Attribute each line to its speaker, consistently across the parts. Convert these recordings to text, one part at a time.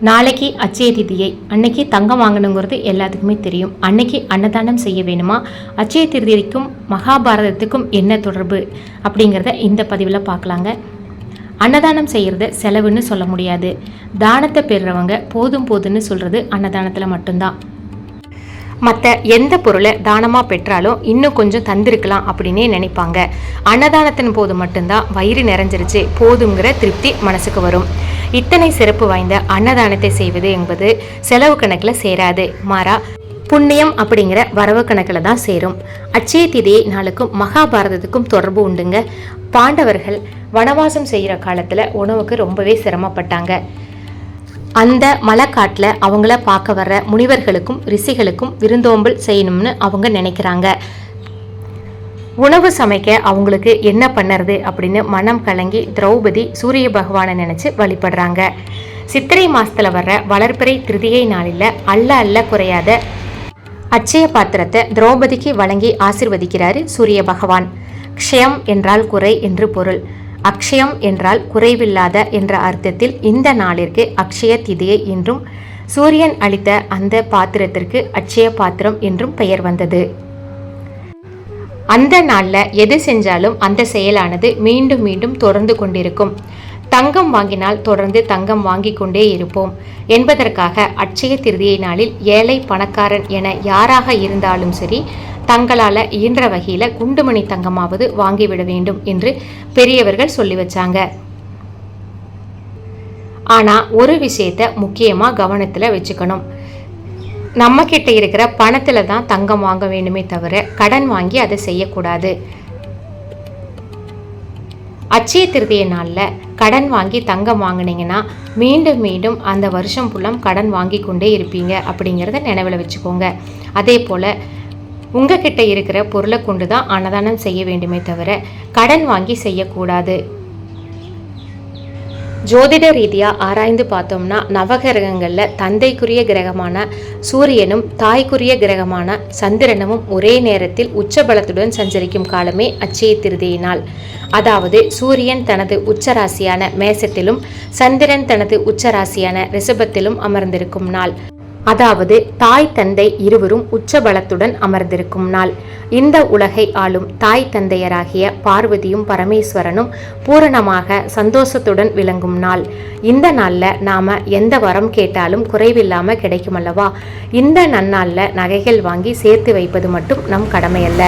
Speaker 1: நாளைக்கு அச்சய திதியை அன்னைக்கு தங்கம் வாங்கணுங்கிறது எல்லாத்துக்குமே தெரியும். அன்னைக்கு அன்னதானம் செய்ய வேணுமா? அச்சய திருதிக்கும் மகாபாரதத்துக்கும் என்ன தொடர்பு? அப்படிங்கிறத இந்த பதிவில் பார்க்கலாங்க. அன்னதானம் செய்கிறத செலவுன்னு சொல்ல முடியாது. தானத்தை பெறுறவங்க போதும் போதுன்னு சொல்கிறது அன்னதானத்தில் மட்டும்தான். மற்ற எந்த பொருளை தானமாக பெற்றாலும் இன்னும் கொஞ்சம் தந்திருக்கலாம் அப்படின்னே நினைப்பாங்க. அன்னதானத்தின் போது மட்டும்தான் வயிறு நிறைஞ்சிருச்சு போதுங்கிற திருப்தி மனசுக்கு வரும். இத்தனை சிறப்பு வாய்ந்த அன்னதானத்தை செய்வது என்பது செலவு கணக்கில் சேராது. மாறா புண்ணியம் அப்படிங்கிற வரவு கணக்கில் தான் சேரும். அச்சய திதியை நாளுக்கும் மகாபாரதத்துக்கும் தொடர்பு உண்டுங்க. பாண்டவர்கள் வனவாசம் செய்கிற காலத்தில் உணவுக்கு ரொம்பவே சிரமப்பட்டாங்க. அந்த மலைக்காட்டில் அவங்கள பார்க்க வர்ற முனிவர்களுக்கும் ரிஷிகளுக்கும் விருந்தோம்பல் செய்யணும்னு அவங்க நினைக்கிறாங்க. உணவு சமைக்க அவங்களுக்கு என்ன பண்ணுறது அப்படின்னு மனம் கலங்கி திரௌபதி சூரிய பகவானை நினச்சி வழிபடுறாங்க. சித்திரை மாசத்துல வர்ற வளர்ப்பிறை திருதியை நாளில் அல்ல அல்ல குறையாத அச்சய பாத்திரத்தை திரௌபதிக்கு வழங்கி ஆசிர்வதிக்கிறாரு சூரிய பகவான். க்ஷயம் என்றால் குறை என்று பொருள். அக்ஷயம் என்றால் குறைவில்லாத என்ற அர்த்தத்தில் இந்த நாளிற்கு அக்ஷய திதியை என்றும் சூரியன் அளித்த அந்த பாத்திரத்திற்கு அட்சய பாத்திரம் என்றும் பெயர் வந்தது. அந்த நாளில் எது செஞ்சாலும் அந்த செயலானது மீண்டும் மீண்டும் தொடர்ந்து கொண்டிருக்கும். தங்கம் வாங்கினால் தொடர்ந்து தங்கம் வாங்கி கொண்டே இருப்போம். என்பதற்காக அட்சய திருதியை நாளில் ஏழை பணக்காரன் என யாராக இருந்தாலும் சரி தங்களால் இயன்ற வகையில் குண்டுமணி தங்கமாவது வாங்கிவிட வேண்டும் என்று பெரியவர்கள் சொல்லி வச்சாங்க. ஆனால் ஒரு விஷயத்தை முக்கியமாக கவனத்தில் வச்சுக்கணும். நம்ம கிட்ட இருக்கிற பணத்தில் தான் தங்கம் வாங்க வேண்டுமே தவிர கடன் வாங்கி அதை செய்யக்கூடாது. அச்சய திருதிய நாளில் கடன் வாங்கி தங்கம் வாங்கினீங்கன்னா மீண்டும் மீண்டும் அந்த வருஷம் ஃபுல்லம் கடன் வாங்கி கொண்டே இருப்பீங்க அப்படிங்கிறத நினைவில் வச்சுக்கோங்க. அதே போல் உங்ககிட்ட இருக்கிற பொருளை கொண்டு தான் அன்னதானம் செய்ய வேண்டுமே தவிர கடன் வாங்கி செய்யக்கூடாது. ஜோதிட ரீதியாக ஆராய்ந்து பார்த்தோம்னா நவகிரகங்களில் தந்தைக்குரிய கிரகமான சூரியனும் தாய்க்குரிய கிரகமான சந்திரனும் ஒரே நேரத்தில் உச்சபலத்துடன் சஞ்சரிக்கும் காலமே அச்சய திருதியினால். நாள் அதாவது சூரியன் தனது உச்சராசியான மேசத்திலும் சந்திரன் தனது உச்சராசியான ரிஷபத்திலும் அமர்ந்திருக்கும் நாள். அதாவது தாய் தந்தை இருவரும் உச்சபலத்துடன் அமர்ந்திருக்கும் நாள். இந்த உலகை ஆளும் தாய் தந்தையராகிய பார்வதியும் பரமேஸ்வரனும் பூரணமாக சந்தோஷத்துடன் விளங்கும் நாள். இந்த நாளில் நாம் எந்த வரம் கேட்டாலும் குறைவில்லாமல் கிடைக்கும் அல்லவா? இந்த நன்னாளில் நகைகள் வாங்கி சேர்த்து வைப்பது மட்டும் நம் கடமையல்ல.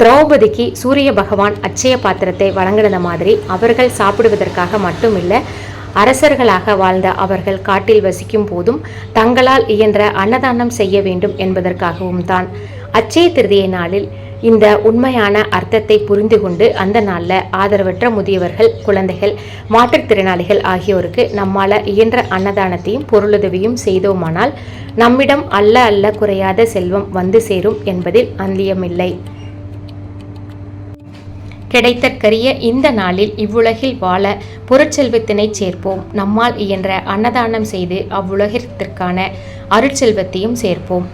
Speaker 1: திரௌபதிக்கு சூரிய பகவான் அச்சய பாத்திரத்தை வழங்கினது மாதிரி அவர்கள் சாப்பிடுவதற்காக மட்டுமில்லை அரசர்களாக வாழ்ந்த அவர்கள் காட்டில் வசிக்கும் போதும் தங்களால் இயன்ற அன்னதானம் செய்ய வேண்டும் என்பதற்காகவும் தான். அச்சய திருதிய நாளில் இந்த உண்மையான அர்த்தத்தை புரிந்து கொண்டு அந்த நாளில் ஆதரவற்ற முதியவர்கள் குழந்தைகள் மாற்றுத்திறனாளிகள் ஆகியோருக்கு நம்மால் இயன்ற அன்னதானத்தையும் பொருளுதவியும் செய்தோமானால் நம்மிடம் அல்ல அல்ல குறையாத செல்வம் வந்து சேரும் என்பதில் அந்தியமில்லை. கிடைத்தற்கரிய இந்த நாளில் இவ்வுலகில் வாழ பொருட்செல்வத்தினை சேர்ப்போம். நம்மால் இயன்ற அன்னதானம் செய்து அவ்வுலகத்திற்கான அருட்செல்வத்தையும் சேர்ப்போம்.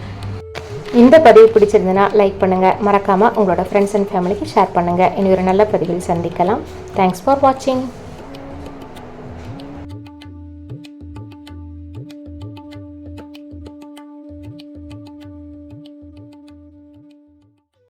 Speaker 1: இந்த பதிவு பிடிச்சிருந்ததுன்னா லைக் பண்ணுங்கள் மறக்காமல் உங்களோட ஃப்ரெண்ட்ஸ் அண்ட் ஃபேமிலிக்கு ஷேர் பண்ணுங்கள் இனி ஒரு நல்ல பதிவில் சந்திக்கலாம். தேங்க்ஸ் ஃபார் வாட்சிங்